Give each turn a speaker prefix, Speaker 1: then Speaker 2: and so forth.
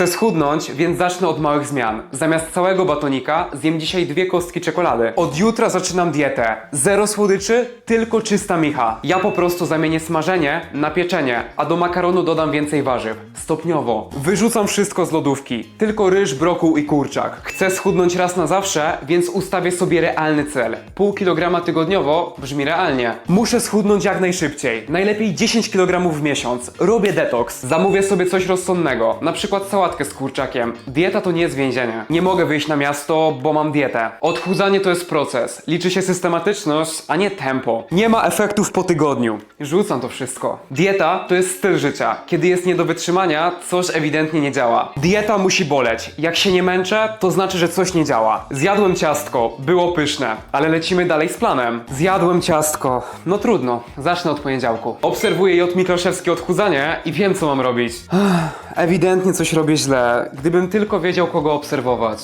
Speaker 1: Chcę schudnąć, więc zacznę od małych zmian. Zamiast całego batonika zjem dzisiaj dwie kostki czekolady. Od jutra zaczynam dietę. Zero słodyczy, tylko czysta micha. Ja po prostu zamienię smażenie na pieczenie, a do makaronu dodam więcej warzyw. Stopniowo. Wyrzucam wszystko z lodówki. Tylko ryż, brokuł i kurczak. Chcę schudnąć raz na zawsze, więc ustawię sobie realny cel. Pół kilograma tygodniowo brzmi realnie. Muszę schudnąć jak najszybciej. Najlepiej 10 kg w miesiąc. Robię detoks. Zamówię sobie coś rozsądnego. Na przykład sałatkę z kurczakiem. Dieta to nie jest więzienie. Nie mogę wyjść na miasto, bo mam dietę. Odchudzanie to jest proces. Liczy się systematyczność, a nie tempo. Nie ma efektów po tygodniu. Rzucam to wszystko. Dieta to jest styl życia. Kiedy jest nie do wytrzymania, coś ewidentnie nie działa. Dieta musi boleć. Jak się nie męczę, to znaczy, że coś nie działa. Zjadłem ciastko, było pyszne, ale lecimy dalej z planem. Zjadłem ciastko. No trudno, zacznę od poniedziałku. Obserwuję J. Mikloszewskie odchudzanie i wiem, co mam robić. Ewidentnie coś robię źle. Gdybym tylko wiedział, kogo obserwować.